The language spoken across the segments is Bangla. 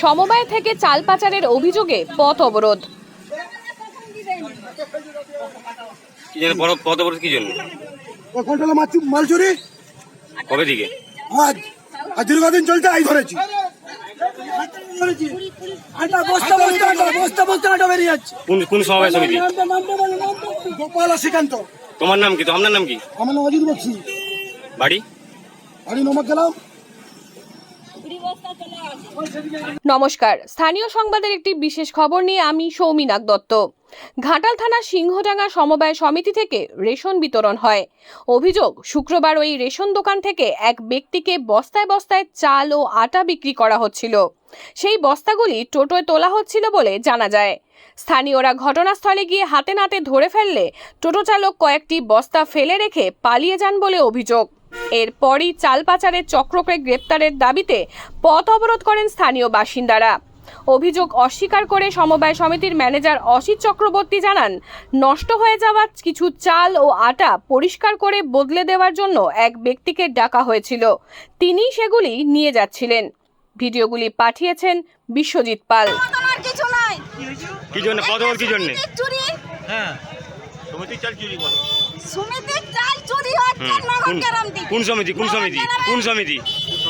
সমবায় থেকে চাল পাচারের অভিযোগে পথ অবরোধ। কি জন্য অবরোধ কি জন্য? মাল মাল চুরি? কবে থেকে? আজ। আজ দীর্ঘদিন চলছে আই ধরেছি। আটা বস্তা বস্তা আটা বস্তা বস্তা আটা বেরিয়ে যাচ্ছে। কোন কোন সমবায় সমিতি? গোপাল শ্রীকান্ত। তোমার নাম কি? তো আপনার নাম কি? আমার নাম অজিত বক্সি। বাড়ি? আমি নমক গেলাম নমস্কার। স্থানীয় সংবাদের একটি বিশেষ খবর নিয়ে আমি সৌমিনাক দত্ত। ঘাটাল থানা সিংহডাঙ্গা সমবায় সমিতি থেকে রেশন বিতরণ হয়। অভিযোগ, শুক্রবার ওই রেশন দোকান থেকে এক ব্যক্তিকে বস্তায় বস্তায় চাল ও আটা বিক্রি করা হচ্ছিল। সেই বস্তাগুলি টোটোয় তোলা হচ্ছিল বলে জানা যায়। স্থানীয়রা ঘটনাস্থলে গিয়ে হাতে নাতে ধরে ফেললে টোটো চালক কয়েকটি বস্তা ফেলে রেখে পালিয়ে যান বলে অভিযোগ। এরপরই চাল পাচারের চক্রকে গ্রেপ্তারের দাবিতে পথ অবরোধ করেন স্থানীয় বাসিন্দারা। অভিযোগ অস্বীকার করে সমবায় সমিতির ম্যানেজার অসিত চক্রবর্তী জানান নষ্ট হয়ে যাওয়া কিছু চাল ও আটা পরিষ্কার করে বদলে দেওয়ার জন্য এক ব্যক্তিকে ডাকা হয়েছিল। তিনি সেগুলি নিয়ে যাচ্ছিলেন। ভিডিওগুলি পাঠিয়েছেন বিশ্বজিৎ পাল। আমার কিছু নাই কি জন্য? কি জন্য হ্যাঁ। চাল চুরি সমিতির চাল চুরি হচ্ছে হুম, নগদ কোন কোন সমিতি কোন সমিতি কোন সমিতি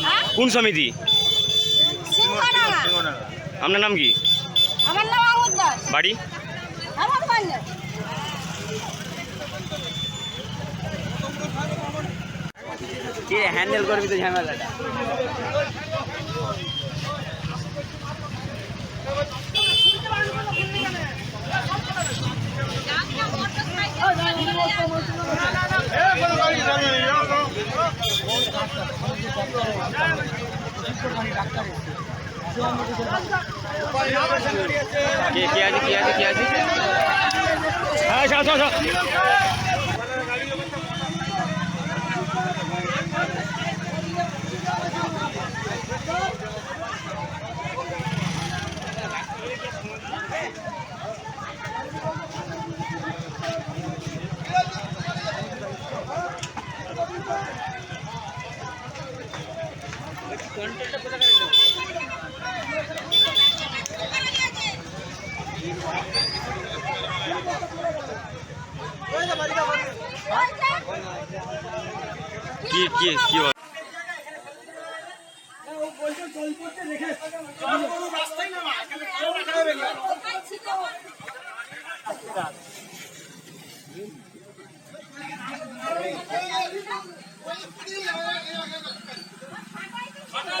হ্যাঁ? কোন সমিতি আপনার নাম কি আমার নাম আমোদ দাস বাড়ি আমার বান্ধব হ্যান্ডেল করবি তো ঝামেলাটা কে কে আছে? কে আছে? কে আছে? হ্যাঁ কি কি কি